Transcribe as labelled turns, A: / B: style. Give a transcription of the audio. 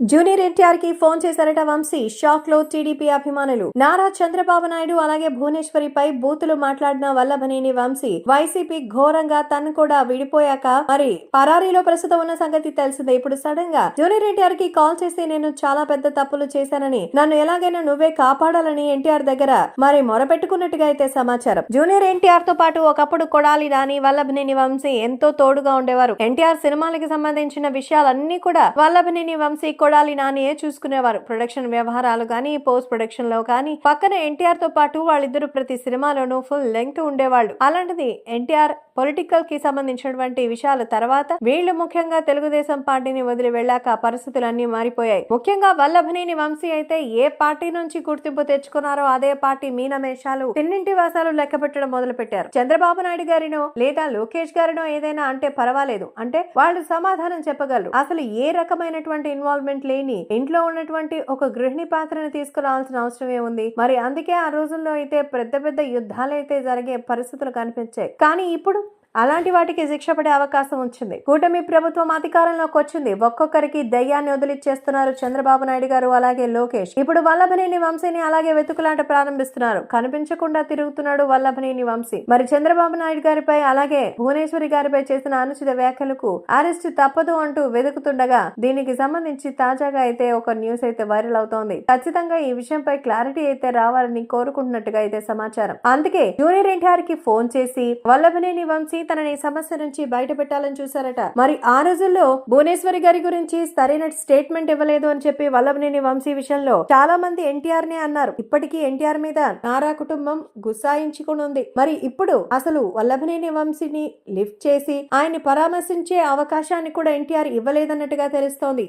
A: Junior ఎన్టీఆర్కి phone చేశారట వంశీ. షాక్లో టీడీపీ అభిమానులు. నారా చంద్రబాబు నాయుడు అలాగే భువనేశ్వరిపై బూతులు మాట్లాడిన వల్లభనేని వంశీ. వైసీపీ ఘోరంగా తను కూడా విడిపోయాక మరి పరారీలో ప్రస్తుతం ఉన్న సంగతి తెలిసిందే. ఇప్పుడు సడన్గా జూనియర్ ఎన్టీఆర్కి కాల్ చేసి నేను చాలా పెద్ద తప్పులు చేశానని నన్ను ఎలాగైనా నువ్వే కాపాడాలని ఎన్టీఆర్ దగ్గర మరి మొరపెట్టుకున్నట్టుగా అయితే సమాచారం. జూనియర్ ఎన్టీఆర్తో పాటు ఒకప్పుడు కొడాలి రాని వల్లభనేని వంశీ ఎంతో తోడుగా ఉండేవారు. ఎన్టీఆర్ సినిమాలకి సంబంధించిన విషయాలన్నీ కూడా వల్లభనేని వంశీ కొడాలి నానియే చూసుకునేవారు. ప్రొడక్షన్ వ్యవహారాలు కానీ పోస్ట్ ప్రొడక్షన్లో కానీ పక్కన ఎన్టీఆర్తో పాటు వాళ్ళిద్దరు ప్రతి సినిమాలోనూ ఫుల్ లెంగ్త్ ఉండేవాళ్ళు. అలాంటిది ఎన్టీఆర్ పొలిటికల్కి సంబంధించినటువంటి విషయాల తర్వాత వీళ్ళు ముఖ్యంగా తెలుగుదేశం పార్టీని వదిలి వెళ్ళాక పరిస్థితులన్నీ మారిపోయాయి. ముఖ్యంగా వల్లభనేని వంశీ అయితే ఏ పార్టీ నుంచి గుర్తింపు తెచ్చుకున్నారో అదే పార్టీ మీనమేషాలు తిన్నింటి వాసాలు లెక్క పెట్టడం మొదలు పెట్టారు చంద్రబాబు నాయుడు గారినో లేదా లోకేష్ గారినో ఏదైనా అంటే పర్వాలేదు. అంటే వాళ్ళు సమాధానం చెప్పగలరు. అసలు ఏ రకమైనటువంటి ఇన్వాల్వ్మెంట్ లేని ఇంట్లో ఉన్నటువంటి ఒక గృహిణి పాత్రను తీసుకురావాల్సిన అవసరం ఏముంది? మరి అందుకే ఆ రోజుల్లో అయితే పెద్ద పెద్ద యుద్ధాలు అయితే జరిగే పరిస్థితులు కనిపించాయి. కానీ ఇప్పుడు అలాంటి వాటికి శిక్ష పడే అవకాశం వచ్చింది. కూటమి ప్రభుత్వం అధికారంలోకి వచ్చింది. ఒక్కొక్కరికి దయ్యాన్ని వదిలిచ్చేస్తున్నారు చంద్రబాబు నాయుడు గారు అలాగే లోకేష్. ఇప్పుడు వల్లభనేని వంశీని అలాగే వెతుకులాట ప్రారంభిస్తున్నారు. కనిపించకుండా తిరుగుతున్నాడు వల్లభనేని వంశీ. మరి చంద్రబాబు నాయుడు గారిపై అలాగే భువనేశ్వరి గారిపై చేసిన అనుచిత వ్యాఖ్యలకు అరెస్ట్ తప్పదు అంటూ వెతుకుతుండగా దీనికి సంబంధించి తాజాగా అయితే ఒక న్యూస్ అయితే వైరల్ అవుతోంది. ఖచ్చితంగా ఈ విషయంపై క్లారిటీ అయితే రావాలని కోరుకుంటున్నట్టుగా అయితే సమాచారం. అందుకే జూనియర్ ఎన్టీఆర్కి ఫోన్ చేసి వల్లభనేని వంశీ తనని సమస్య నుంచి బయట పెట్టాలని చూశారట. మరి ఆ రోజుల్లో భువనేశ్వరి గారి గురించి సరైన స్టేట్మెంట్ ఇవ్వలేదు అని చెప్పి వల్లభనేని వంశీ విషయంలో చాలా మంది ఎన్టీఆర్ నే అన్నారు. ఇప్పటికీ ఎన్టీఆర్ మీద నారా కుటుంబం గుసాయించుకుని ఉంది మరి ఇప్పుడు అసలు వల్లభనేని వంశీని లిఫ్ట్ చేసి ఆయన్ని పరామర్శించే అవకాశాన్ని కూడా ఎన్టీఆర్ ఇవ్వలేదన్నట్టుగా తెలుస్తోంది.